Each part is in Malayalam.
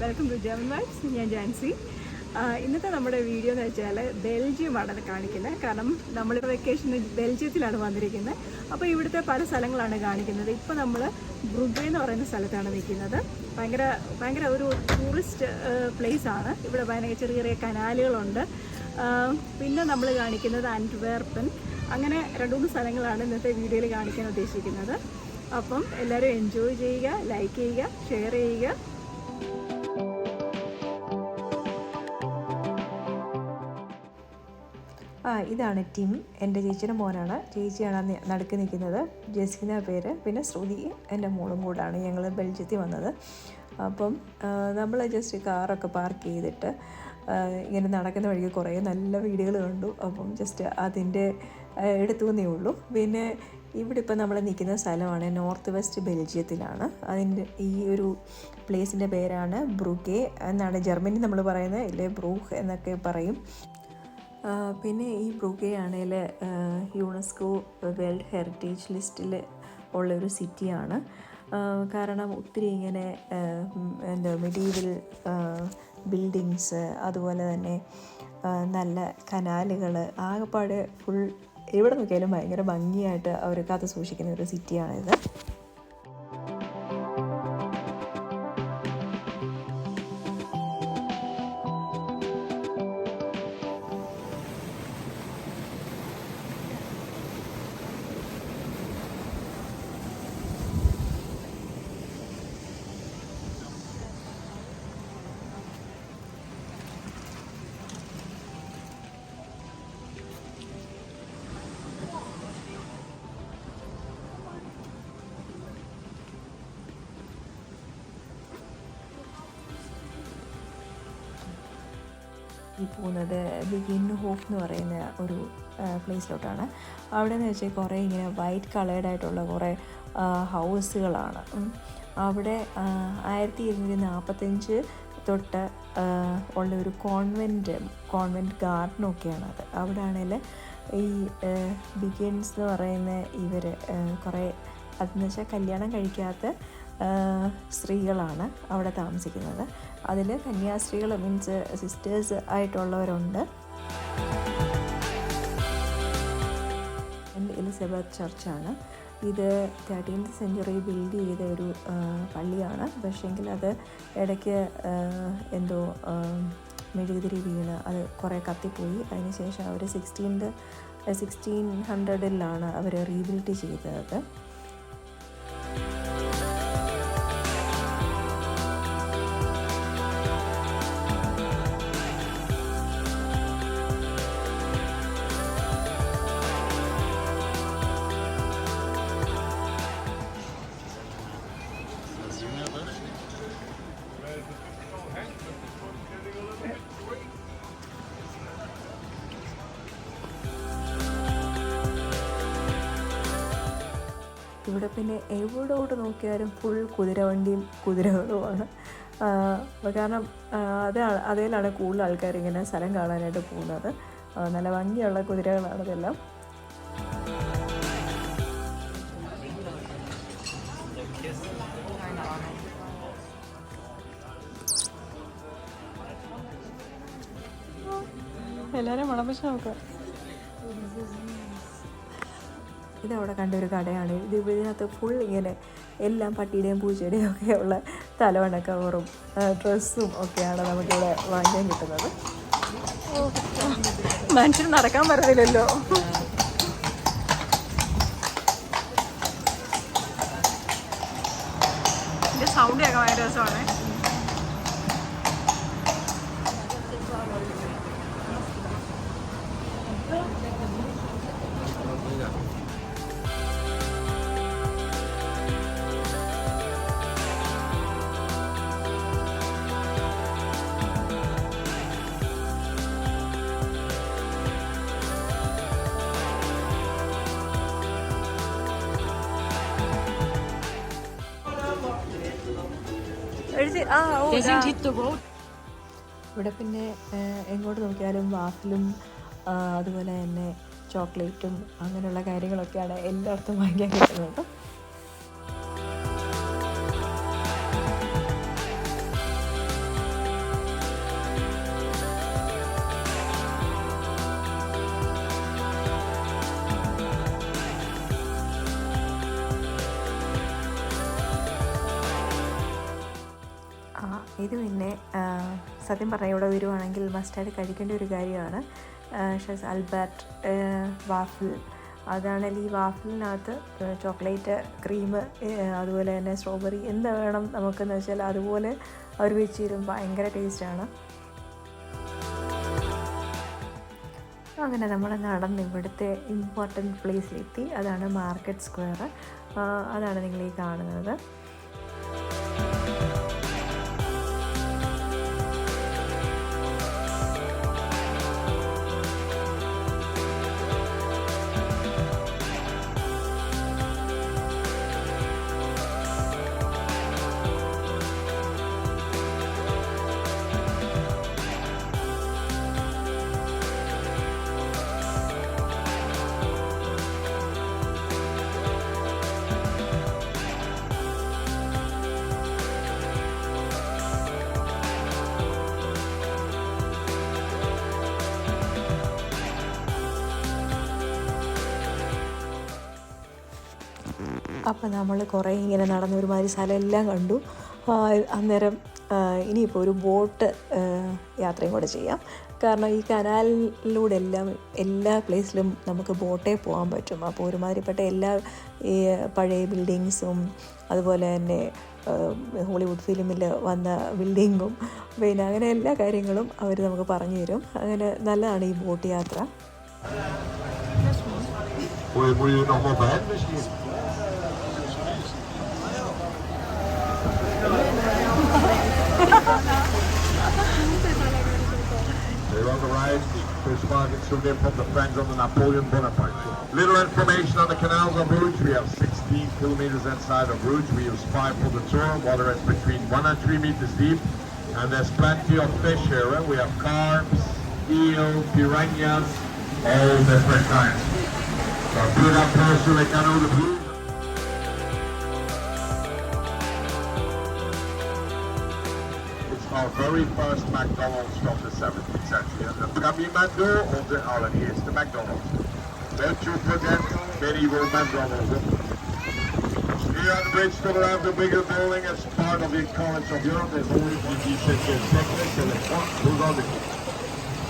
വെൽക്കം ടു ജർമൻ വൈബ്സ് ഞാൻ ജാൻസി. ഇന്നത്തെ നമ്മുടെ വീഡിയോ എന്ന് വെച്ചാൽ ബെൽജിയമാണ് കാണിക്കുന്നത്. കാരണം നമ്മളിപ്പോൾ വെക്കേഷന് ബെൽജിയത്തിലാണ് വന്നിരിക്കുന്നത്. അപ്പോൾ ഇവിടുത്തെ പല സ്ഥലങ്ങളാണ് കാണിക്കുന്നത്. ഇപ്പോൾ നമ്മൾ ബ്രുഗെ എന്ന് പറയുന്ന സ്ഥലത്താണ് നിൽക്കുന്നത്. ഭയങ്കര ഭയങ്കര ഒരു ടൂറിസ്റ്റ് പ്ലേസ് ആണ്. ഇവിടെ ഭയങ്കര ചെറിയ ചെറിയ കനാലുകളുണ്ട്. പിന്നെ നമ്മൾ കാണിക്കുന്നത് ആൻഡ്വേർപ്പൻ അങ്ങനെ രണ്ട് മൂന്ന് സ്ഥലങ്ങളാണ് ഇന്നത്തെ വീഡിയോയിൽ കാണിക്കാൻ ഉദ്ദേശിക്കുന്നത്. അപ്പം എല്ലാവരും എൻജോയ് ചെയ്യുക ലൈക്ക് ചെയ്യുക ഷെയർ ചെയ്യുക. ആ ഇതാണ് ടിം. എന്റെ ചേച്ചിയുടെ മോനാണ്. ചേച്ചിയാണ് നടുക്ക് നിൽക്കുന്നത്. ജെസിന പേര്. പിന്നെ ശ്രുതി എന്റെ മോളും കൂടാണ്. ഞങ്ങൾ ബെൽജിയത്തിൽ വന്നത്. അപ്പം നമ്മൾ ജസ്റ്റ് കാറൊക്കെ പാർക്ക് ചെയ്തിട്ട് ഇങ്ങനെ നടക്കുന്ന വഴിക്ക് കുറേ നല്ല വീടുകൾ കണ്ടു. അപ്പം ജസ്റ്റ് അതിന്റെ എടുത്തുവെന്നേ ഉള്ളൂ. പിന്നെ ഇവിടെ ഇപ്പോൾ നമ്മൾ നിൽക്കുന്ന സ്ഥലമാണ് നോർത്ത് വെസ്റ്റ് ബെൽജിയത്തിലാണ്. അതിന്റെ ഈ ഒരു പ്ലേസിന്റെ പേരാണ് ബ്രൂക്കെ എന്നാണ് ജർമ്മനി നമ്മൾ പറയുന്നത്. ഇല്ലേ ബ്രൂഹ് എന്നൊക്കെ പറയും. പിന്നെ ഈ ബ്രൂഗയാണെങ്കിൽ യുനെസ്കോ വേൾഡ് ഹെറിറ്റേജ് ലിസ്റ്റിൽ ഉള്ള ഒരു സിറ്റിയാണ് കാരണം ഒത്തിരി ഇങ്ങനെ എന്താ മെഡീവൽ ബിൽഡിങ്സ് അതുപോലെ തന്നെ നല്ല കനാലുകൾ ആകെപ്പാട് ഫുൾ എവിടെ നോക്കിയാലും ഭയങ്കര ഭംഗിയായിട്ട് അവർ കാത്തു സൂക്ഷിക്കുന്ന ഒരു സിറ്റിയാണിത്. ഈ പോകുന്നത് ബിഗിൻ ഹോഫ് എന്ന് പറയുന്ന ഒരു പ്ലേസിലോട്ടാണ്. അവിടെ എന്ന് വെച്ചാൽ കുറേ ഇങ്ങനെ വൈറ്റ് കളേർഡ് ആയിട്ടുള്ള കുറേ ഹൗസുകളാണ്. അവിടെ ആയിരത്തി ഇരുന്നൂറ്റി നാൽപ്പത്തഞ്ച് തൊട്ട് ഉള്ള ഒരു കോൺവെന്റ് കോൺവെന്റ് അത്. അവിടെ ആണെങ്കിൽ ഈ ബിഗിൻസ് എന്ന് പറയുന്ന ഇവർ കുറേ അതെന്ന് വെച്ചാൽ കല്യാണം കഴിക്കാത്ത സ്ത്രീകളാണ് അവിടെ താമസിക്കുന്നത്. അതിൽ കന്യാസ്ത്രീകൾ മീൻസ് സിസ്റ്റേഴ്സ് ആയിട്ടുള്ളവരുണ്ട്. സെന്റ് എലിസബത്ത് ചർച്ചാണ്. ഇത് തേർട്ടീൻത് സെഞ്ചുറി ബിൽഡ് ചെയ്ത ഒരു പള്ളിയാണ്. പക്ഷേങ്കിൽ അത് ഇടയ്ക്ക് എന്തോ മെഴുകുതിരി വീണ് അത് കുറേ കത്തിപ്പോയി. അതിനുശേഷം അവർ സിക്സ്റ്റീൻത് സിക്സ്റ്റീൻ ഹൺഡ്രഡിലാണ് അവർ റീബിൽഡ് ചെയ്തത്. ഇവിടെ പിന്നെ എവിടോട്ട് നോക്കിയാലും ഫുൾ കുതിരവണ്ടിയും കുതിരകളുമാണ്. കാരണം അതാണ് അതിലാണ് കൂടുതൽ ആൾക്കാർ ഇങ്ങനെ സ്ഥലം കാണാനായിട്ട് പോകുന്നത്. നല്ല ഭംഗിയുള്ള കുതിരകളാണ് ഇതെല്ലാം. എല്ലാവരും മണപ്പിച്ച് നോക്കുക ഇതവിടെ കണ്ട ഒരു കടയാണ്. ഇത് ഇതിനകത്ത് ഫുൾ ഇങ്ങനെ എല്ലാം പട്ടിയുടെയും പൂച്ചയുടെയും ഒക്കെ ഉള്ള തലവണ കവറും ഡ്രസ്സും ഒക്കെയാണ് നമുക്കിവിടെ വാങ്ങിക്കാൻ കിട്ടുന്നത്. മനുഷ്യർ നടക്കാൻ പറ്റത്തില്ലല്ലോ. സൗണ്ട് കേൾക്കാൻ ഭയങ്കര രസമാണ്. ഇവിടെ പിന്നെ എങ്ങോട്ട് നോക്കിയാലും വാഫിലും അതുപോലെ തന്നെ ചോക്ലേറ്റും അങ്ങനെയുള്ള കാര്യങ്ങളൊക്കെയാണ് എല്ലായിടത്തും വാങ്ങിക്കാൻ കിട്ടുന്നത്. ഇത് പിന്നെ സത്യം പറഞ്ഞാൽ ഇവിടെ വരുവാണെങ്കിൽ മസ്റ്റായിട്ട് കഴിക്കേണ്ട ഒരു കാര്യമാണ്. Chez Albert waffle. അതാണെങ്കിൽ ഈ വാഫിലിനകത്ത് ചോക്ലേറ്റ് ക്രീം അതുപോലെ തന്നെ സ്ട്രോബെറി എന്ത് വേണം നമുക്കെന്ന് വെച്ചാൽ അതുപോലെ അവർ വെച്ച് തരും ഭയങ്കര ടേസ്റ്റാണ് അങ്ങനെ നമ്മൾ നടന്ന് ഇവിടുത്തെ ഇമ്പോർട്ടന്റ് പ്ലേസിലെത്തി അതാണ് മാർക്കറ്റ് സ്ക്വയർ അതാണ് നിങ്ങൾ ഈ കാണുന്നത്. അപ്പോൾ നമ്മൾ കുറേ ഇങ്ങനെ നടന്ന ഒരുമാതിരി സ്ഥലമെല്ലാം കണ്ടു. അന്നേരം ഇനിയിപ്പോൾ ഒരു ബോട്ട് യാത്രയും കൂടെ ചെയ്യാം. കാരണം ഈ കനാലിലൂടെ എല്ലാം എല്ലാ പ്ലേസിലും നമുക്ക് ബോട്ടേ പോകാൻ പറ്റും. അപ്പോൾ ഒരുമാതിരിപ്പെട്ട എല്ലാ ഈ പഴയ ബിൽഡിങ്സും അതുപോലെ തന്നെ ഹോളിവുഡ് ഫിലിമിൽ വന്ന ബിൽഡിങ്ങും പിന്നെ അങ്ങനെ എല്ലാ കാര്യങ്ങളും അവർ നമുക്ക് പറഞ്ഞു തരും. അങ്ങനെ നല്ലതാണ് ഈ ബോട്ട് യാത്ര. They will arrive to Spartan Souvenir from the friends of the Napoleon Bonaparte. Little information on the canals of Rouge. We have 16 kilometers inside of Rouge. We use five for the tour. Water is between one and three meters deep. And there's plenty of fish here. eh? We have carps, eel, piranhas, all different kinds. So put up close to the canal very first McDonald's from the 17th century. En dat Camimando, onze allereerste McDonald's. Bent u present medieval McDonald's? Leon Bridgestone have the bigger building as part of the College of Europe is only GT Central Technics and the Port Ludovic.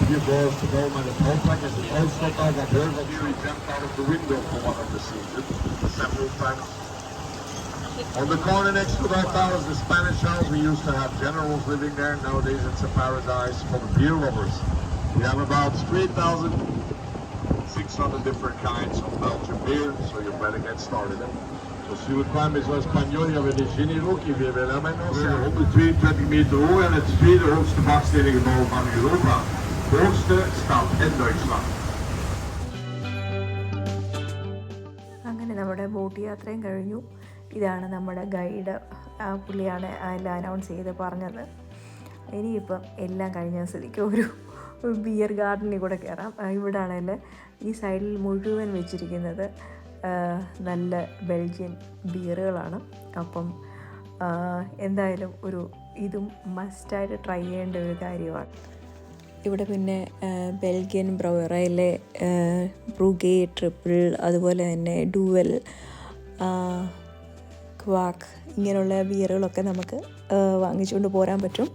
Hier boven the Dolman and Holpak is the Oudstad of the Burger. Here he jumped out of the window for one of the seasons several times. On the corner next to that house, the Spanish house, we used to have generals living there. Nowadays it's a paradise for the beer lovers. We have about 3,600 different kinds of Belgian beer, so you better get started. Hè. So si we kwamen zo Spagnool, hebben we de Genero, die we willen met ons. 122 meter hoog en het tweede hoogste bakstenengebouw van Europa. Hoogste stad in Duitsland. അങ്ങനെ നമ്മുടെ ബോട്ട് യാത്രയും കഴിഞ്ഞു ഇതാണ് നമ്മുടെ ഗൈഡ്. പുള്ളിയാണ് എല്ലാം അനൗൺസ് ചെയ്ത് പറഞ്ഞത്. ഇനിയിപ്പം എല്ലാം കഴിഞ്ഞ സ്ഥിതിക്ക് ഒരു ബിയർ ഗാർഡനിൽ കൂടെ കയറാം ഇവിടാണെങ്കിൽ ഈ സൈഡിൽ മുഴുവൻ വെച്ചിരിക്കുന്നത്. നല്ല ബെൽജിയൻ ബിയറുകളാണ് അപ്പം എന്തായാലും ഒരു ഇതും മസ്റ്റായിട്ട് ട്രൈ ചെയ്യേണ്ട ഒരു കാര്യമാണ്. ഇവിടെ പിന്നെ ബെൽജിയൻ ബ്രൗറയിലെ ബ്രൂഗേ ട്രിപ്പിൾ അതുപോലെ തന്നെ ഡുവൽ ക്വാക്ക് ഇങ്ങനെയുള്ള ബിയറുകളൊക്കെ നമുക്ക് വാങ്ങിച്ചുകൊണ്ട് പോരാൻ പറ്റും.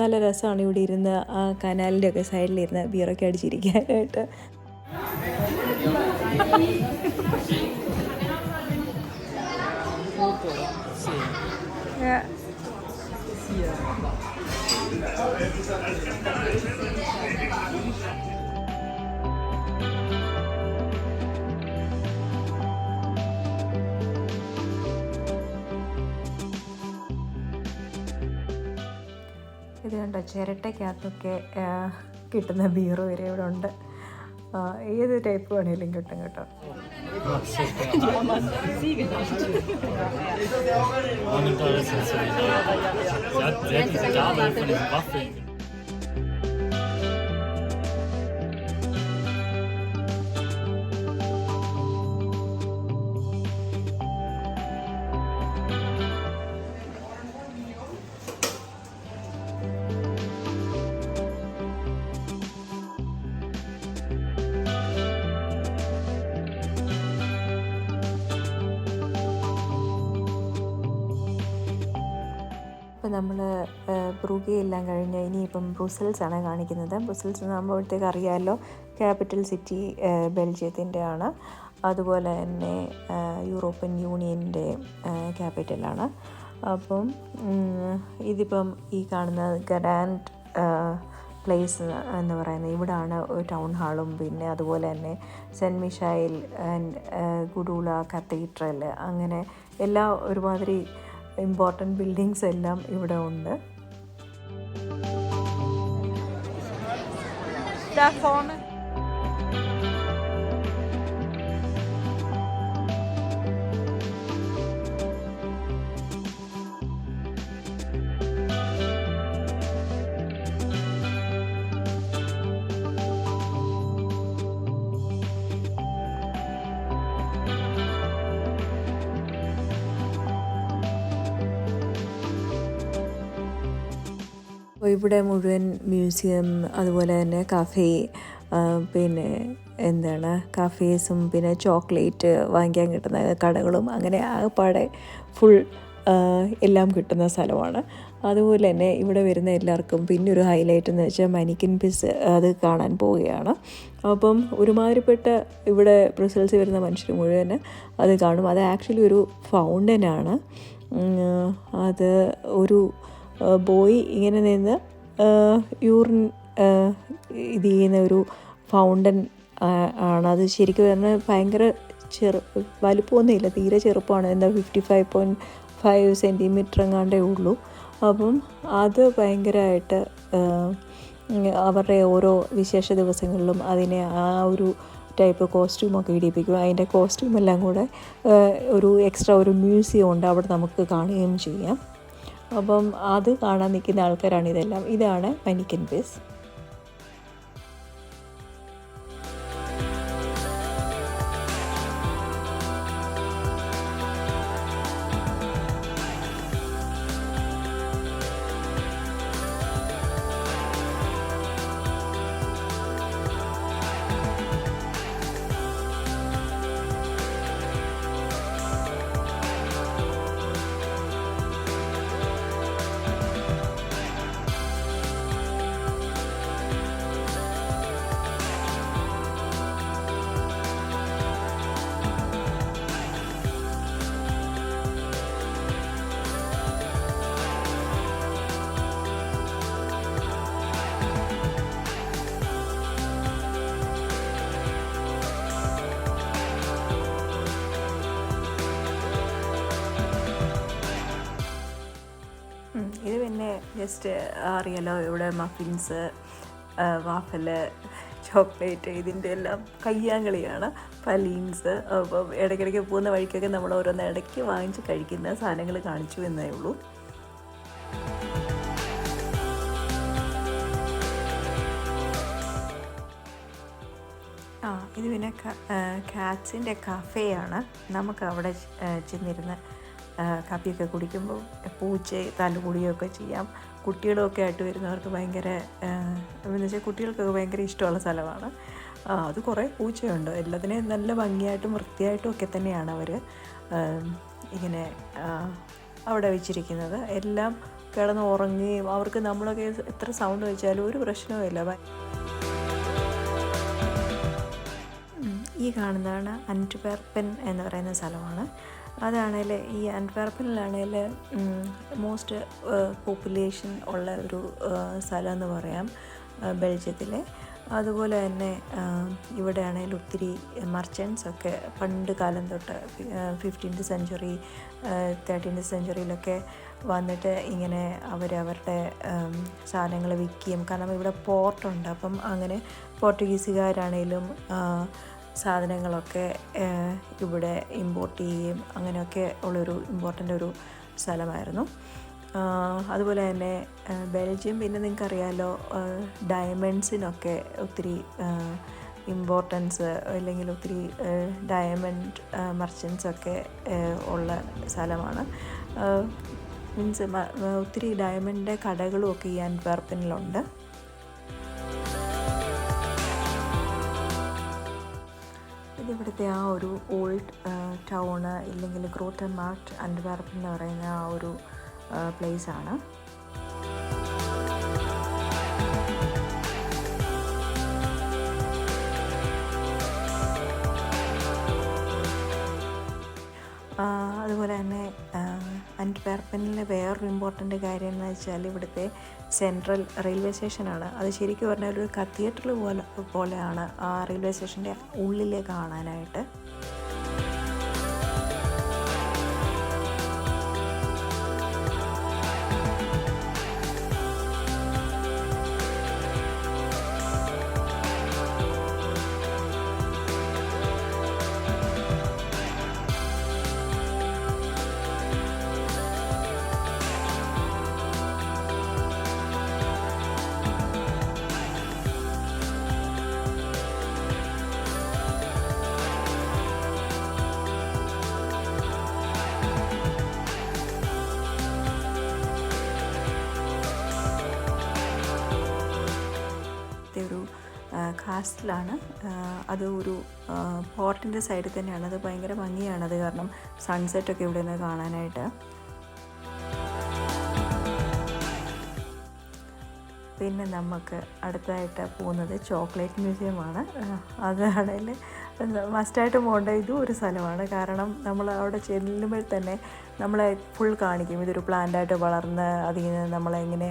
നല്ല രസമാണ് ഇവിടെ ഇരുന്ന് ആ കനാലിന്റെ ഒക്കെ സൈഡിലിരുന്ന് ബിയറൊക്കെ അടിച്ചിരിക്കാനായിട്ട്. ഇത് കണ്ടോ ചിരട്ടയ്ക്കകത്തൊക്കെ കിട്ടുന്ന ബിയർ വരെ ഇവിടെ ഉണ്ട്. ഏത് ടൈപ്പ് വേണേലും കിട്ടും കേട്ടോ. Und ഇപ്പം നമ്മൾ ബ്രൂഗെ എല്ലാം കഴിഞ്ഞ് ഇനിയിപ്പം ആണ് കാണിക്കുന്നത്. ബ്രുസൽസ് നമ്മളത്തേക്ക് അറിയാമല്ലോ ക്യാപിറ്റൽ സിറ്റി ബെൽജിയത്തിന്റെ ആണ്. അതുപോലെ തന്നെ യൂറോപ്യൻ യൂണിയന്റെ ക്യാപിറ്റലാണ് അപ്പം ഇതിപ്പം ഈ കാണുന്ന ഗ്രാൻഡ് പ്ലേസ് എന്ന് പറയുന്നത് ഇവിടാണ് ടൗൺ ഹാളും. പിന്നെ അതുപോലെ തന്നെ saint Michael and Gudula cathedral. അങ്ങനെ എല്ലാ ഒരുമാതിരി ഇമ്പോർട്ടന്റ് ബിൽഡിങ്സ് എല്ലാം ഇവിടെ ഉണ്ട്. അപ്പോൾ ഇവിടെ മുഴുവൻ മ്യൂസിയം അതുപോലെ തന്നെ കഫേ പിന്നെ എന്താണ് കഫേസും പിന്നെ ചോക്ലേറ്റ് വാങ്ങിക്കാൻ കിട്ടുന്ന കടകളും അങ്ങനെ ആകെപ്പാടെ ഫുൾ എല്ലാം കിട്ടുന്ന സ്ഥലമാണ്. അതുപോലെ തന്നെ ഇവിടെ വരുന്ന എല്ലാവർക്കും പിന്നെ ഒരു ഹൈലൈറ്റ് എന്ന് വെച്ചാൽ മനിക്കിൻ പിസ് അത് കാണാൻ പോവുകയാണ്. അപ്പം ഒരുമാതിരിപ്പെട്ട ഇവിടെ ബ്രസൽസിൽ വരുന്ന മനുഷ്യർ മുഴുവൻ അത് കാണും. അത് ആക്ച്വലി ഒരു ഫൗണ്ടനാണ് അത് ഒരു ബോയ് ഇങ്ങനെ നിന്ന് യൂറിൻ ഇത് ചെയ്യുന്ന ഒരു ഫൗണ്ടൻ ആണ്. അത് ശരിക്കും പറഞ്ഞാൽ ഭയങ്കര ചെറു വലുപ്പമൊന്നുമില്ല. തീരെ ചെറുപ്പമാണ്. എന്താ fifty five point five centimetre എങ്ങാണ്ടേ ഉള്ളൂ. അപ്പം അത് ഭയങ്കരമായിട്ട് അവരുടെ ഓരോ വിശേഷ ദിവസങ്ങളിലും അതിനെ ആ ഒരു ടൈപ്പ് കോസ്റ്റ്യൂമൊക്കെ ഇടിപ്പിക്കും. അതിന്റെ കോസ്റ്റ്യൂമെല്ലാം കൂടെ ഒരു എക്സ്ട്രാ ഒരു മ്യൂസിയം ഉണ്ട്. അവിടെ നമുക്ക് കാണുകയും ചെയ്യാം. അപ്പം അത് കാണാൻ നിൽക്കുന്ന ആൾക്കാരാണ് ഇതെല്ലാം. ഇതാണ് മനിക്കൻ ബേസ്. ജസ്റ്റ് അറിയാലോ? ഇവിടെ മഫിൻസ് വാഫൽ ചോക്ലേറ്റ് ഇതിന്റെ എല്ലാം കയ്യാങ്കളിയാണ്. പലീൻസ് അപ്പം ഇടയ്ക്കിടയ്ക്ക് പോകുന്ന വഴിക്കൊക്കെ നമ്മൾ ഓരോന്ന് ഇടയ്ക്ക് വാങ്ങിച്ച് കഴിക്കുന്ന സാധനങ്ങൾ കാണിച്ചു എന്നേ ഉള്ളൂ. ആ ഇത് പിന്നെ കാറ്റ്സിന്റെ കഫേയാണ് നമുക്ക് അവിടെ ചെന്നിരുന്ന് കാപ്പിയൊക്കെ കുടിക്കുമ്പോൾ പൂച്ച തല്ലുകൂടിയൊക്കെ ചെയ്യാം. കുട്ടികളൊക്കെ ആയിട്ട് വരുന്നവർക്ക് ഭയങ്കര എന്ന് വെച്ചാൽ കുട്ടികൾക്കൊക്കെ ഭയങ്കര ഇഷ്ടമുള്ള സ്ഥലമാണ്. അത് കുറേ പൂച്ചയുണ്ട്. എല്ലാത്തിനെയും നല്ല ഭംഗിയായിട്ടും വൃത്തിയായിട്ടും ഒക്കെ തന്നെയാണ് അവർ ഇങ്ങനെ അവിടെ വെച്ചിരിക്കുന്നത്. എല്ലാം കിടന്ന് ഉറങ്ങുകയും അവർക്ക് നമ്മളൊക്കെ എത്ര സൗണ്ട് വെച്ചാലും ഒരു പ്രശ്നവുമില്ല. ഈ കാണുന്നതാണ് അന്റ്വെർപ്പൻ എന്ന് പറയുന്ന സ്ഥലമാണ്. അതാണേൽ ഈ അന്റ്വെർപ്പനിലാണെങ്കിൽ മോസ്റ്റ് പോപ്പുലേഷൻ ഉള്ള ഒരു സ്ഥലം എന്ന് പറയാം ബെൽജിയത്തിലെ. അതുപോലെ തന്നെ ഇവിടെ ആണെങ്കിൽ ഒത്തിരി മർച്ചൻസ് ഒക്കെ പണ്ട് കാലം തൊട്ട് ഫിഫ്റ്റീൻത് സെഞ്ച്വറി തേർട്ടീൻത് സെഞ്ച്വറിയിലൊക്കെ വന്നിട്ട് ഇങ്ങനെ അവർ അവരുടെ സാധനങ്ങൾ വിൽക്കുകയും കാരണം ഇവിടെ പോർട്ടുണ്ട് അപ്പം അങ്ങനെ പോർട്ടുഗീസുകാരാണേലും സാധനങ്ങളൊക്കെ ഇവിടെ ഇമ്പോർട്ട് ചെയ്യുകയും അങ്ങനെയൊക്കെ ഉള്ളൊരു ഇമ്പോർട്ടന്റ് ഒരു സ്ഥലമായിരുന്നു. അതുപോലെ തന്നെ ബെൽജിയം പിന്നെ നിങ്ങൾക്കറിയാലോ ഡയമണ്ട്സിനൊക്കെ ഒത്തിരി ഇമ്പോർട്ടൻസ് അല്ലെങ്കിൽ ഒത്തിരി ഡയമണ്ട് മർച്ചൻസൊക്കെ ഉള്ള സ്ഥലമാണ്. മീൻസ് ഒത്തിരി ഡയമണ്ടിന്റെ കടകളും ഒക്കെ ഈ ആന്റ്വർപ്പനിലുണ്ട് ഇത് ഇവിടുത്തെ ആ ഒരു ഓൾഡ് ടൗണ് ഇല്ലെങ്കിൽ ഗ്രോത്ത് മാർട്ട് അൻഡ്വാർപ്പ് എന്ന് പറയുന്ന ആ ഒരു പ്ലേസ് അന്റ്വർപ്പനിലെ വേറൊരു ഇമ്പോർട്ടന്റ് കാര്യം എന്ന് വെച്ചാൽ ഇവിടുത്തെ സെൻട്രൽ റെയിൽവേ സ്റ്റേഷനാണ് അത് ശരിക്കും പറഞ്ഞാൽ ഒരു കത്തീഡ്രൽ പോലെ പോലെയാണ് ആ റെയിൽവേ സ്റ്റേഷന്റെ ഉള്ളിലെ കാണാനായിട്ട്. കാസ്റ്റിലാണ് അത് ഒരു പോർട്ടിന്റെ സൈഡിൽ തന്നെയാണ്. അത് ഭയങ്കര ഭംഗിയാണത് കാരണം സൺസെറ്റൊക്കെ ഇവിടെ നിന്ന് കാണാനായിട്ട്. പിന്നെ നമുക്ക് അടുത്തായിട്ട് പോകുന്നത് ചോക്ലേറ്റ് മ്യൂസിയമാണ്. അതാണെങ്കിൽ മസ്റ്റായിട്ട് പോകേണ്ട ഇതും ഒരു സ്ഥലമാണ്. കാരണം നമ്മൾ അവിടെ ചെല്ലുമ്പോൾ തന്നെ നമ്മളെ ഫുൾ കാണിക്കും. ഇതൊരു പ്ലാന്റായിട്ട് വളർന്ന് അതിൽ നിന്ന് നമ്മളെങ്ങനെ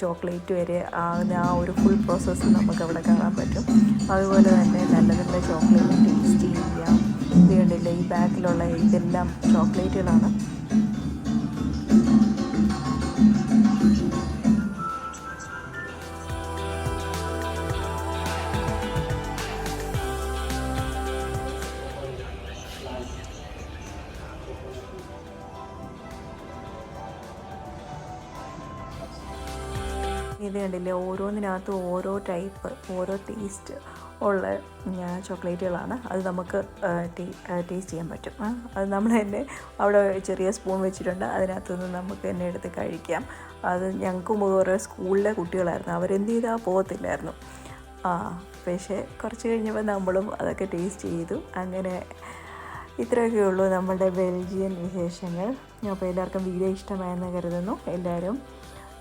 ചോക്ലേറ്റ് വരെ ആകുന്ന ആ ഒരു ഫുൾ പ്രോസസ്സ് നമുക്ക് അവിടെ കാണാൻ പറ്റും. അതുപോലെ തന്നെ നല്ല നല്ല ചോക്ലേറ്റ് ടേസ്റ്റ് ചെയ്യാം ഇത് ഈ ബാക്കിലുള്ള ഇതെല്ലാം ചോക്ലേറ്റുകളാണ് കണ്ടില്ലേ ഓരോന്നിനകത്തും ഓരോ ടൈപ്പ് ഓരോ ടേസ്റ്റ് ഉള്ള ചോക്ലേറ്റുകളാണ്. അത് നമുക്ക് ടേസ്റ്റ് ചെയ്യാൻ പറ്റും. അത് നമ്മൾ തന്നെ അവിടെ ചെറിയ സ്പൂൺ വെച്ചിട്ടുണ്ട്. അതിനകത്ത് നിന്ന് നമുക്ക് തന്നെ എടുത്ത് കഴിക്കാം. അത് ഞങ്ങൾക്ക് ഓരോ സ്കൂളിലെ കുട്ടികളായിരുന്നു. അവരെന്ത് ചെയ്താൽ പോകത്തില്ലായിരുന്നു. ആ പക്ഷേ കുറച്ച് കഴിഞ്ഞപ്പോൾ നമ്മളും അതൊക്കെ ടേസ്റ്റ് ചെയ്തു. അങ്ങനെ ഇത്രയൊക്കെ ഉള്ളൂ നമ്മുടെ ബെൽജിയൻ വിശേഷങ്ങൾ. അപ്പോൾ എല്ലാവർക്കും വീഡിയോ ഇഷ്ടമായെന്ന് കരുതുന്നു. എല്ലാവരും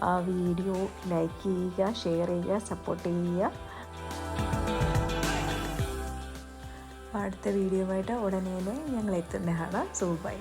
ആ വീഡിയോ ലൈക്ക് ചെയ്യുക ഷെയർ ചെയ്യുക സപ്പോർട്ട് ചെയ്യുക. അടുത്ത വീഡിയോയുമായിട്ട് ഉടനെ തന്നെ ഞങ്ങൾ എത്തുന്നതാണ് സോ ബൈ